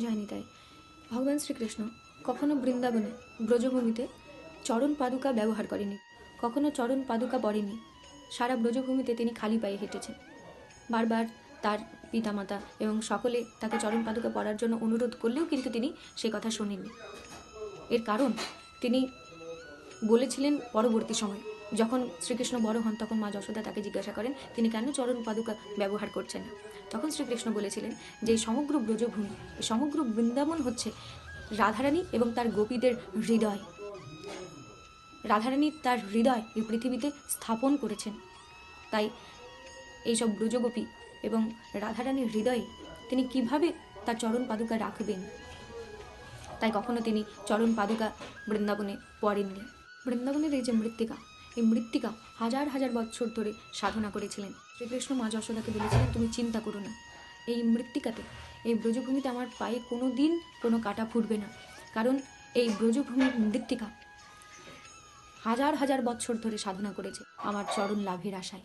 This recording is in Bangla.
জয়নিতাই ভগবান শ্রীকৃষ্ণ কখনো বৃন্দাবনে, ব্রজভূমিতে চরণ পাদুকা ব্যবহার করেনি, কখনো চরণ পাদুকা পড়েনি। সারা ব্রজভূমিতে তিনি খালি পায়ে হেঁটেছেন। বারবার তার পিতামাতা এবং সকলে তাকে চরণ পাদুকা পড়ার জন্য অনুরোধ করলেও কিন্তু তিনি সে কথা শোনেননি। এর কারণ তিনি বলেছিলেন পরবর্তী সময়। যখন শ্রীকৃষ্ণ বড় হন, তখন মা যশোদা তাকে জিজ্ঞাসা করেন, তিনি কেন চরণ পাদুকা ব্যবহার করছেন? তখন শ্রীকৃষ্ণ বলেছিলেন যে সমগ্র ব্রজভূমি সমগ্র বৃন্দাবন হচ্ছে রাধারানী এবং তার গোপীদের হৃদয়। রাধারানী তার হৃদয় এই পৃথিবীতে স্থাপন করেছেন। তাই এইসব ব্রজগোপী এবং রাধারানীর হৃদয়ে তিনি কীভাবে তার চরণ পাদুকা রাখবেন? তাই কখনো তিনি চরণ পাদুকা বৃন্দাবনে পড়েননি। বৃন্দাবনের এই যে মৃত্তিকা এই মৃত্তিকা হাজার হাজার বছর ধরে সাধনা করেছিলেন। শ্রীকৃষ্ণ মা যশোদাকে বলেছিলেন, তুমি চিন্তা করো না। এই মৃত্তিকাতে, এই ব্রজভূমিতে আমার পায়ে কোনো দিন কোনো কাটা ফুটবে না। কারণ এই ব্রজভূমির মৃত্তিকা হাজার হাজার বছর ধরে সাধনা করেছে আমার চরণ লাভের আশায়।